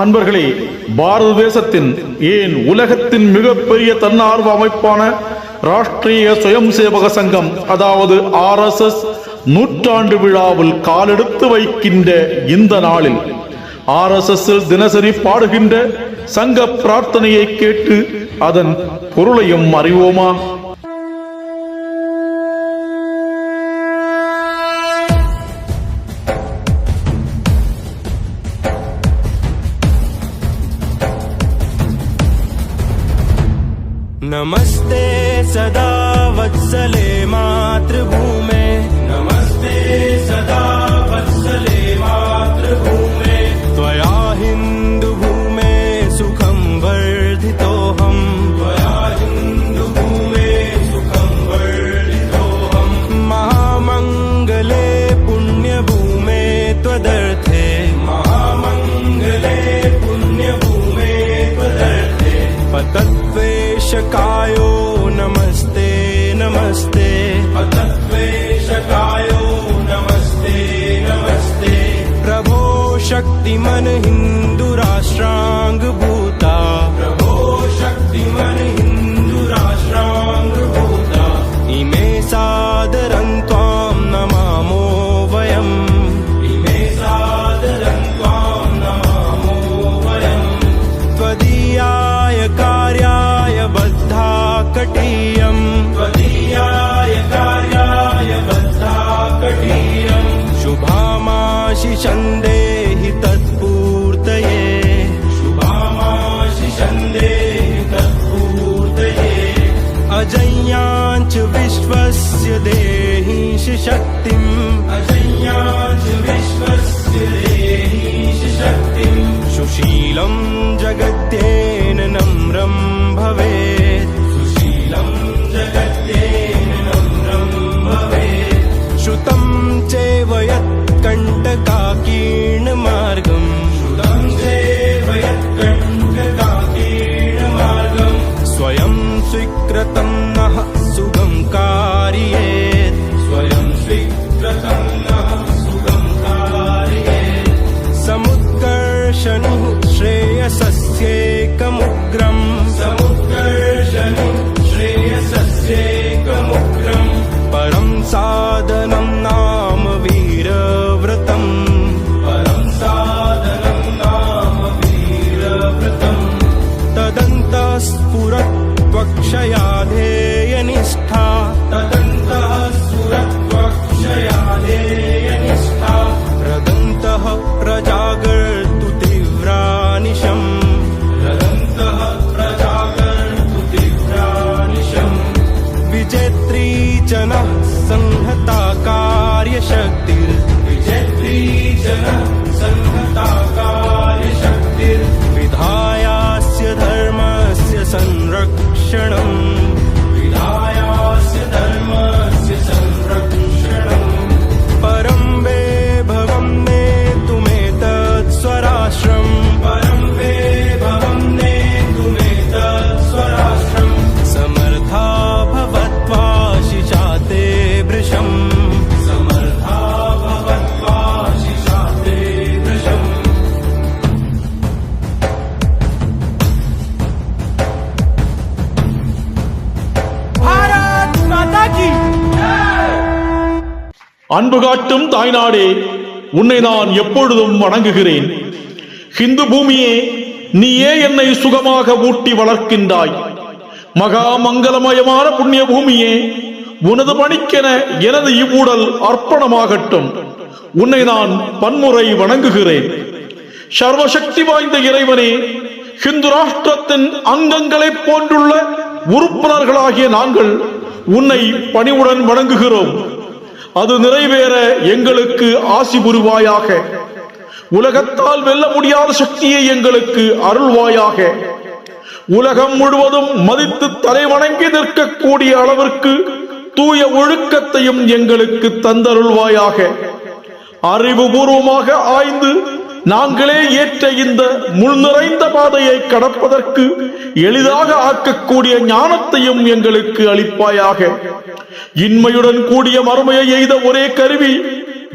அன்பர்களே பாரத தேசத்தின் ஏன் உலகத்தின் மிகப்பெரிய தன்னார்வ அமைப்பான ராஷ்டிரிய சுயம் சேவக சங்கம் அதாவது ஆர்எஸ்எஸ் நூற்றாண்டு விழாவில் காலெடுத்து வைக்கின்ற இந்த நாளில் ஆர்எஸ்எஸ் தினசரி பாடுகின்ற சங்க பிரார்த்தனையை கேட்டு அதன் பொருளையும் அறிவோமா? नमस्ते सदा वत्सले मातृभूमे। नमस्ते सदा पतत्वेशकायो नमस्ते नमस्ते। पतत्वेशकायो नमस्ते नमस्ते। प्रभो शक्तिमन हिन्दुराष्ट्राङ्गभूता सुशीलं जगत्येन नम्रं भवेत् காதல் संहता कार्यशक्तिर्विजयत्री जन संहता कार्यशक्तिर्विधायास्य धर्मस्य संरक्षणम्। அன்பு காட்டும் தாய்நாடே உன்னை நான் எப்பொழுதும் வணங்குகிறேன். ஹிந்து பூமியே நீயே என்னை சுகமாக ஊட்டி வளர்க்கின்றாய். மகா மங்களமயமான புண்ணிய பூமியே உனது பணிக்கென எனது இவ்வுடல் அர்ப்பணமாகட்டும். உன்னை நான் பன்முறை வணங்குகிறேன். சர்வசக்தி வாய்ந்த இறைவனே ஹிந்து ராஷ்டிரத்தின் அங்கங்களைப் போன்றுள்ள உறுப்பினர்களாகிய நாங்கள் உன்னை பணிவுடன் வணங்குகிறோம். அது நிறைவேற எங்களுக்கு ஆசி புரிவாயாக. உலகத்தால் வெல்ல முடியாத சக்தியை எங்களுக்கு அருள்வாயாக. உலகம் முழுவதும் மதித்து தலைவணங்கி நிற்கக்கூடிய அளவிற்கு தூய ஒழுக்கத்தையும் எங்களுக்கு தந்தருள்வாயாக. அறிவுபூர்வமாக ஆய்ந்து நாங்களே ஏற்ற இந்த முள் நிறைந்த பாதையை கடப்பதற்கு எளிதாக ஆக்கக்கூடிய ஞானத்தையும் எங்களுக்கு அளிப்பாயாக. இன்மையுடன் கூடிய மறுமையை எய்த ஒரே கருவி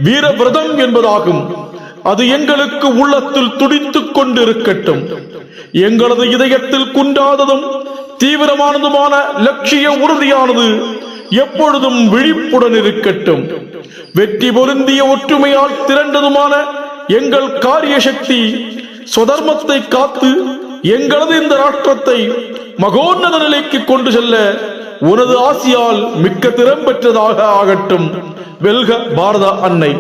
வீரவிரதம் என்பதாகும். அது எங்களுக்கு உள்ளத்தில் துடித்துக் கொண்டிருக்கட்டும். எங்களது இதயத்தில் குண்டாததும் தீவிரமானதுமான லட்சிய உறுதியானது எப்பொழுதும் விழிப்புடன் இருக்கட்டும். வெற்றி பொருந்திய ஒற்றுமையால் திரண்டதுமான எங்கள் காரிய சக்தி சுதர்மத்தை காத்து எங்களது இந்த ராஷ்டிரத்தை மகோன்னத நிலைக்கு கொண்டு செல்ல உனது ஆசியால் மிக்க திறம் பெற்றதாக ஆகட்டும். வெல்க பாரத அன்னை.